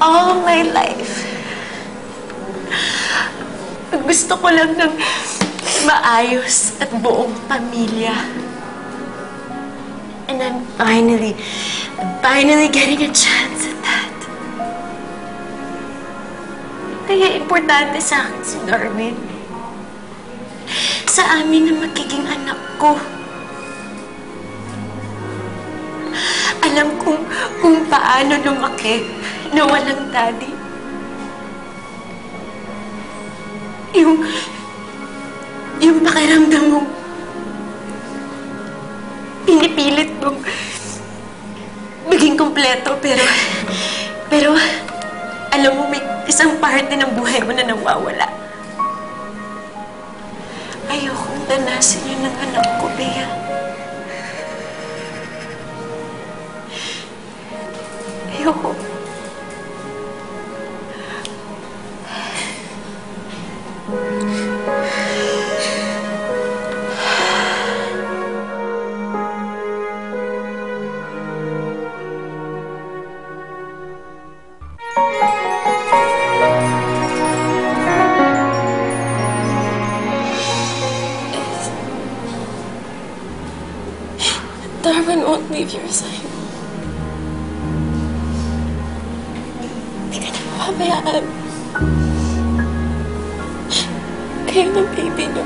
all my life. Gusto ko lang ng maayos at buong pamilya. And I'm finally, I'm finally getting a chance at that. Kaya importante sa akin si Darwin. Sa amin na magiging anak ko. Alam kong kung paano lumaki na walang daddy. Yung, yung pakiramdam mo, pinipilit mong maging kompleto, pero, pero, alam mo, may isang parte ng buhay mo na nawawala. Ayokong danasin yun ng anak ko, Bea. Ayoko. Darwin won't leave your side. Hindi ka na mapabayaan. Kayo ng baby niyo.